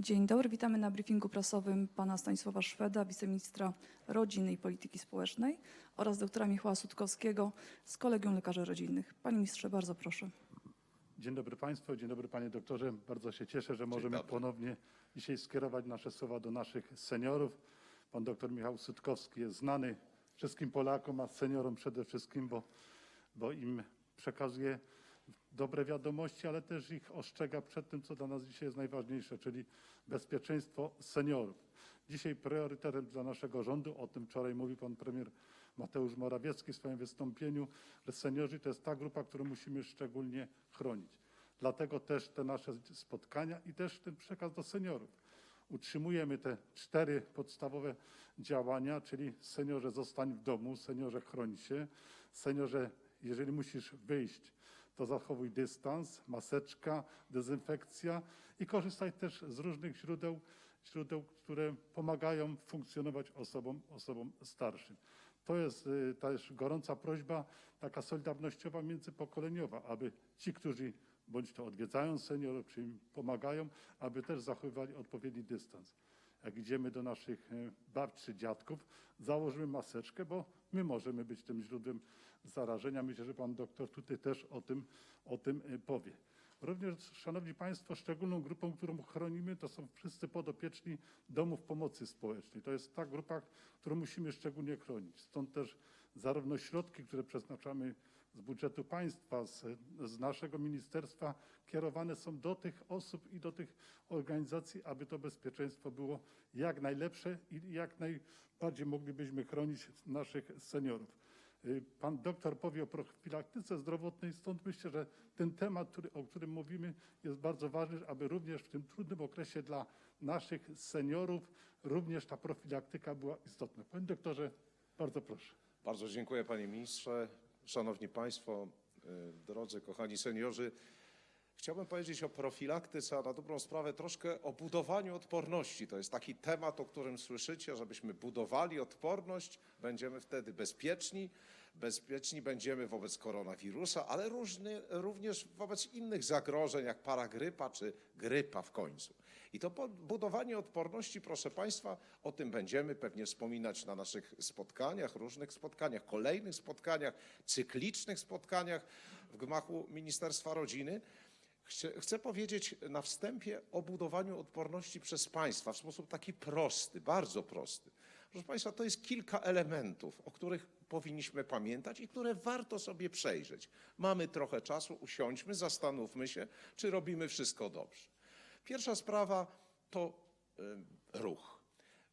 Dzień dobry, witamy na briefingu prasowym pana Stanisława Szweda, wiceministra rodziny i polityki społecznej oraz doktora Michała Sutkowskiego z Kolegium Lekarzy Rodzinnych. Panie ministrze, bardzo proszę. Dzień dobry Państwu, dzień dobry Panie Doktorze. Bardzo się cieszę, że możemy ponownie dzisiaj skierować nasze słowa do naszych seniorów. Pan doktor Michał Sutkowski jest znany wszystkim Polakom, a seniorom przede wszystkim, bo, bo im przekazuje dobre wiadomości, ale też ich ostrzega przed tym, co dla nas dzisiaj jest najważniejsze, czyli bezpieczeństwo seniorów. Dzisiaj priorytetem dla naszego rządu, o tym wczoraj mówił pan premier Mateusz Morawiecki w swoim wystąpieniu, że seniorzy to jest ta grupa, którą musimy szczególnie chronić. Dlatego też te nasze spotkania i też ten przekaz do seniorów. Utrzymujemy te cztery podstawowe działania, czyli seniorze zostań w domu, seniorze chroń się, seniorze jeżeli musisz wyjść, to zachowuj dystans, maseczka, dezynfekcja i korzystaj też z różnych źródeł, źródeł, które pomagają funkcjonować osobom, osobom starszym. To jest y, też gorąca prośba, taka solidarnościowa, międzypokoleniowa, aby ci, którzy bądź to odwiedzają seniorów, czy im pomagają, aby też zachowywali odpowiedni dystans. Jak idziemy do naszych y, babci dziadków, założymy maseczkę, bo my możemy być tym źródłem zarażenia. Myślę, że pan doktor tutaj też o tym, o tym y, powie. Również, Szanowni Państwo, szczególną grupą, którą chronimy, to są wszyscy podopieczni domów pomocy społecznej. To jest ta grupa, którą musimy szczególnie chronić. Stąd też zarówno środki, które przeznaczamy z budżetu państwa, z, z naszego ministerstwa, kierowane są do tych osób i do tych organizacji, aby to bezpieczeństwo było jak najlepsze i jak najbardziej moglibyśmy chronić naszych seniorów. Y, Pan doktor powie o profilaktyce zdrowotnej, stąd myślę, że ten temat, który, o którym mówimy, jest bardzo ważny, aby również w tym trudnym okresie dla naszych seniorów również ta profilaktyka była istotna. Panie doktorze, bardzo proszę. Bardzo dziękuję panie ministrze. Szanowni państwo, y, drodzy kochani seniorzy. Chciałbym powiedzieć o profilaktyce, a na dobrą sprawę troszkę o budowaniu odporności. To jest taki temat, o którym słyszycie, żebyśmy budowali odporność, będziemy wtedy bezpieczni. Bezpieczni będziemy wobec koronawirusa, ale również wobec innych zagrożeń, jak paragrypa czy grypa w końcu. I to budowanie odporności, proszę Państwa, o tym będziemy pewnie wspominać na naszych spotkaniach, różnych spotkaniach, kolejnych spotkaniach, cyklicznych spotkaniach w gmachu Ministerstwa Rodziny. Chcę, powiedzieć na wstępie o budowaniu odporności przez państwa w sposób taki prosty, bardzo prosty. Proszę Państwa, to jest kilka elementów, o których powinniśmy pamiętać i które warto sobie przejrzeć. Mamy trochę czasu, usiądźmy, zastanówmy się, czy robimy wszystko dobrze. Pierwsza sprawa to y, ruch.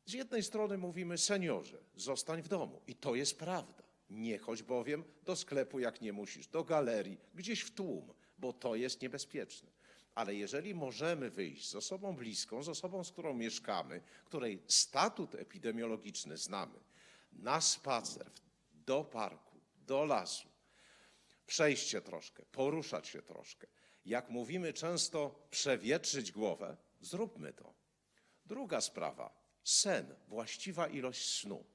Z jednej strony mówimy seniorze, zostań w domu i to jest prawda. Nie chodź bowiem do sklepu, jak nie musisz, do galerii, gdzieś w tłum, bo to jest niebezpieczne. Ale jeżeli możemy wyjść z osobą bliską, z osobą, z którą mieszkamy, której statut epidemiologiczny znamy, na spacer, do parku, do lasu, przejść się troszkę, poruszać się troszkę. Jak mówimy często, przewietrzyć głowę, zróbmy to. Druga sprawa, sen, właściwa ilość snu.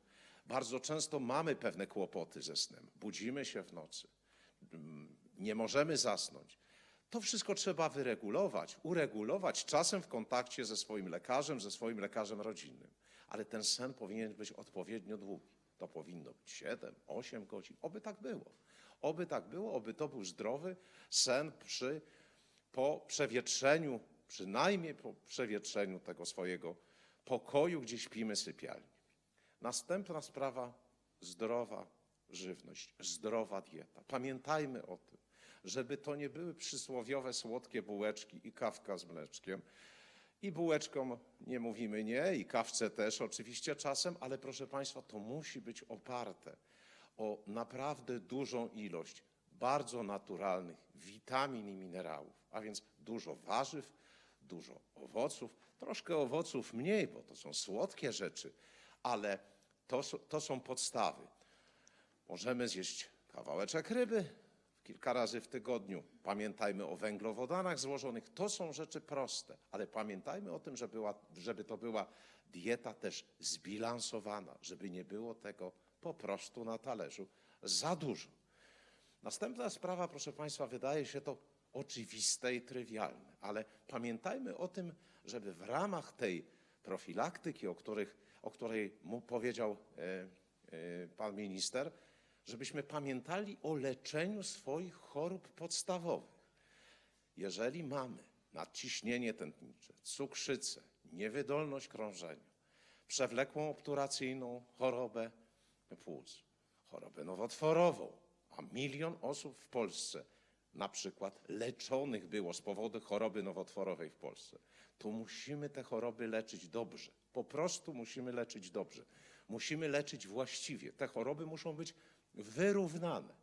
Bardzo często mamy pewne kłopoty ze snem. Budzimy się w nocy, mm, nie możemy zasnąć. To wszystko trzeba wyregulować, uregulować czasem w kontakcie ze swoim lekarzem, ze swoim lekarzem rodzinnym. Ale ten sen powinien być odpowiednio długi. To powinno być 7, 8 godzin. Oby tak było. Oby tak było, oby to był zdrowy sen przy, po przewietrzeniu, przynajmniej po przewietrzeniu tego swojego pokoju, gdzie śpimy sypialni. Następna sprawa zdrowa żywność, zdrowa dieta. Pamiętajmy o tym, żeby to nie były przysłowiowe słodkie bułeczki i kawka z mleczkiem. I bułeczkom nie mówimy nie, i kawce też oczywiście czasem, ale proszę Państwa, to musi być oparte o naprawdę dużą ilość bardzo naturalnych witamin i minerałów, a więc dużo warzyw, dużo owoców, troszkę owoców mniej, bo to są słodkie rzeczy, ale to, to są podstawy. Możemy zjeść kawałeczek ryby kilka razy w tygodniu. Pamiętajmy o węglowodanach złożonych. To są rzeczy proste, ale pamiętajmy o tym, żeby, była, żeby to była dieta też zbilansowana, żeby nie było tego po prostu na talerzu za dużo. Następna sprawa, proszę Państwa, wydaje się to oczywiste i trywialne, ale pamiętajmy o tym, żeby w ramach tej profilaktyki, o, których, o której mu powiedział e, e, pan minister, żebyśmy pamiętali o leczeniu swoich chorób podstawowych. Jeżeli mamy nadciśnienie tętnicze, cukrzycę, niewydolność krążenia, przewlekłą obturacyjną chorobę płuc, chorobę nowotworową, a milion osób w Polsce na przykład leczonych było z powodu choroby nowotworowej w Polsce, to musimy te choroby leczyć dobrze. Po prostu musimy leczyć dobrze. Musimy leczyć właściwie. Te choroby muszą być wyrównane.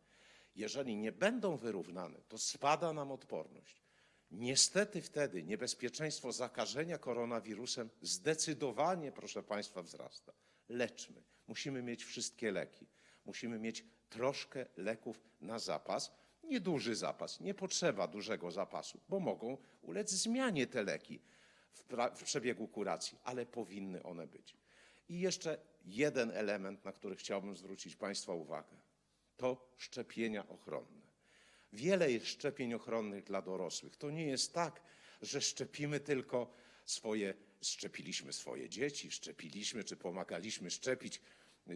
Jeżeli nie będą wyrównane, to spada nam odporność. Niestety wtedy niebezpieczeństwo zakażenia koronawirusem zdecydowanie, proszę Państwa, wzrasta. Leczmy. Musimy mieć wszystkie leki. Musimy mieć troszkę leków na zapas. Nieduży zapas, nie potrzeba dużego zapasu, bo mogą ulec zmianie te leki w, w przebiegu kuracji, ale powinny one być. I jeszcze jeden element, na który chciałbym zwrócić Państwa uwagę, to szczepienia ochronne. Wiele jest szczepień ochronnych dla dorosłych. To nie jest tak, że szczepimy tylko swoje, szczepiliśmy swoje dzieci, szczepiliśmy czy pomagaliśmy szczepić,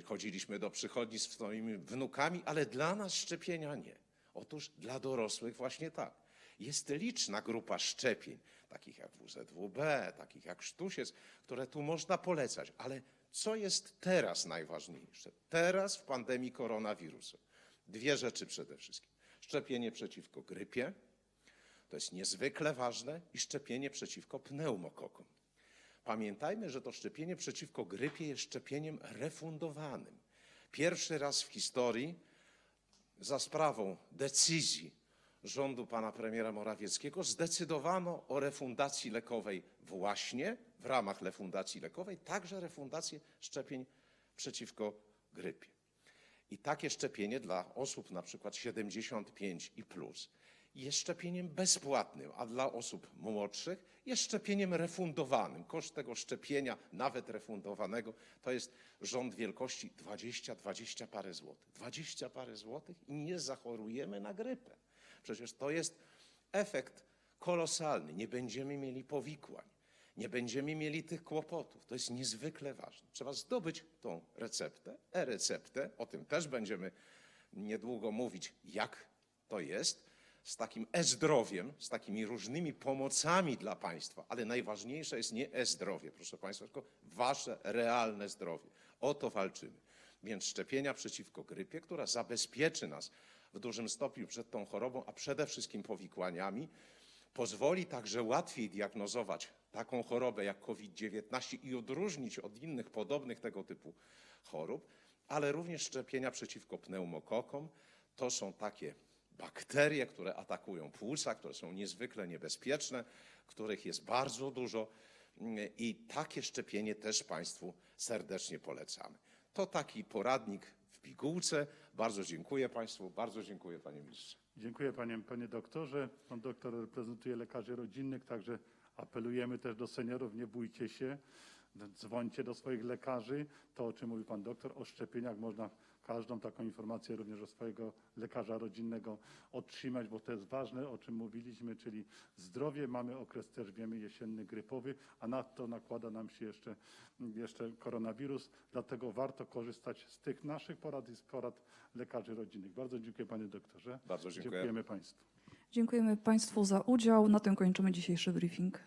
chodziliśmy do przychodni z swoimi wnukami, ale dla nas szczepienia nie. Otóż dla dorosłych właśnie tak. Jest liczna grupa szczepień, takich jak WZWB, takich jak sztusiec, które tu można polecać, ale co jest teraz najważniejsze? Teraz w pandemii koronawirusa. Dwie rzeczy przede wszystkim. Szczepienie przeciwko grypie, to jest niezwykle ważne, i szczepienie przeciwko pneumokokom. Pamiętajmy, że to szczepienie przeciwko grypie jest szczepieniem refundowanym. Pierwszy raz w historii za sprawą decyzji rządu pana premiera Morawieckiego zdecydowano o refundacji lekowej właśnie w ramach refundacji lekowej, także refundację szczepień przeciwko grypie. I takie szczepienie dla osób na przykład 75 i plus jest szczepieniem bezpłatnym, a dla osób młodszych jest szczepieniem refundowanym. Koszt tego szczepienia, nawet refundowanego, to jest rząd wielkości 20-20 parę złotych. 20 parę złotych i nie zachorujemy na grypę. Przecież to jest efekt kolosalny. Nie będziemy mieli powikłań. Nie będziemy mieli tych kłopotów. To jest niezwykle ważne. Trzeba zdobyć tą receptę, e-receptę, o tym też będziemy niedługo mówić, jak to jest, z takim e-zdrowiem, z takimi różnymi pomocami dla państwa, ale najważniejsze jest nie e-zdrowie, proszę państwa, tylko wasze realne zdrowie. O to walczymy. Więc szczepienia przeciwko grypie, która zabezpieczy nas w dużym stopniu przed tą chorobą, a przede wszystkim powikłaniami, pozwoli także łatwiej diagnozować taką chorobę jak COVID-19 i odróżnić od innych podobnych tego typu chorób, ale również szczepienia przeciwko pneumokokom. To są takie bakterie, które atakują płuca, które są niezwykle niebezpieczne, których jest bardzo dużo mm, i takie szczepienie też Państwu serdecznie polecamy. To taki poradnik pigułce. Bardzo dziękuję Państwu, bardzo dziękuję Panie Ministrze. Dziękuję panie, panie doktorze. Pan doktor reprezentuje lekarzy rodzinnych, także apelujemy też do seniorów, nie bójcie się, dzwońcie do swoich lekarzy. To, o czym mówi pan doktor, o szczepieniach można każdą taką informację również od swojego lekarza rodzinnego otrzymać, bo to jest ważne, o czym mówiliśmy, czyli zdrowie. Mamy okres też, wiemy, jesienny, grypowy, a na to nakłada nam się jeszcze, jeszcze koronawirus. Dlatego warto korzystać z tych naszych porad i z porad lekarzy rodzinnych. Bardzo dziękuję panie doktorze. Bardzo dziękuję. Dziękujemy państwu. Dziękujemy Państwu za udział. Na tym kończymy dzisiejszy briefing.